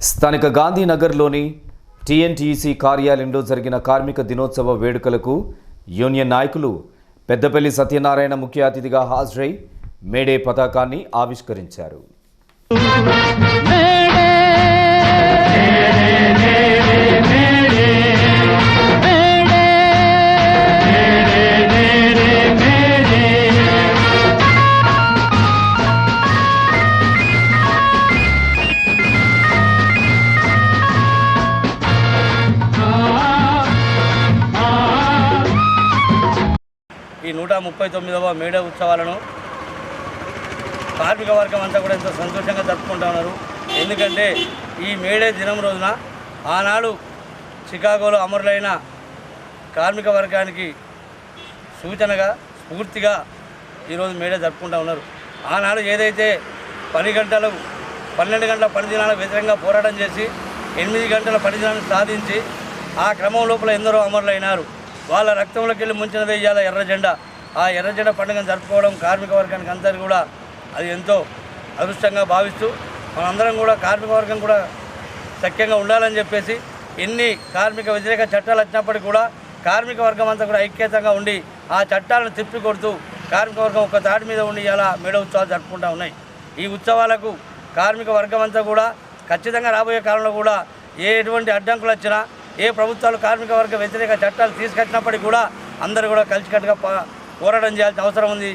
స్థానిక గాంధీనగర్లోని టీఎన్టీఈసీ కార్యాలయంలో జరిగిన కార్మిక దినోత్సవ వేడుకలకు యూనియన్ నాయకులు పెద్దపల్లి సత్యనారాయణ ముఖ్య అతిథిగా హాజరై మేడే పతాకాన్ని ఆవిష్కరించారు. ఈ నూట ముప్పై తొమ్మిదవ మేడే ఉత్సవాలను కార్మిక వర్గం అంతా కూడా ఎంతో సంతోషంగా జరుపుకుంటా ఉన్నారు. ఎందుకంటే ఈ మేడే దినం రోజున ఆనాడు చికాగోలో అమరులైన కార్మిక వర్గానికి సూచనగా స్ఫూర్తిగా ఈరోజు మేడే జరుపుకుంటా ఉన్నారు. ఆనాడు ఏదైతే పని గంటలు పన్నెండు గంటల పని దినాలకు వ్యతిరేకంగా పోరాటం చేసి ఎనిమిది గంటల పని దినాన్ని సాధించి ఆ క్రమం లోపల ఎందరో అమరులైనారు. వాళ్ళ రక్తంలోకి వెళ్ళి ముంచిన వేయాలి ఎర్ర జెండా. ఆ ఎర్ర జెండా పండుగను జరుపుకోవడం కార్మిక వర్గానికి అందరికీ కూడా అది ఎంతో అదృష్టంగా భావిస్తూ మనందరం కూడా కార్మిక వర్గం కూడా సఖ్యంగా ఉండాలని చెప్పేసి ఎన్ని కార్మిక వ్యతిరేక చట్టాలు వచ్చినప్పటికీ కూడా కార్మిక వర్గం అంతా కూడా ఐక్యతంగా ఉండి ఆ చట్టాలను తిప్పి కొడుతూ కార్మిక వర్గం ఒక తాటి మీద ఉండి ఇలా మేడ ఉత్సవాలు జరుపుకుంటూ ఉన్నాయి. ఈ ఉత్సవాలకు కార్మిక వర్గం అంతా కూడా ఖచ్చితంగా రాబోయే కాలంలో కూడా ఏ ఎటువంటి అడ్డంకులు వచ్చినా ఏ ప్రభుత్వాలు కార్మిక వర్గ వ్యతిరేక చట్టాలు తీసుకొచ్చినప్పటికీ కూడా అందరూ కూడా కలిసికట్టుగా పోరాటం చేయాల్సిన అవసరం ఉంది.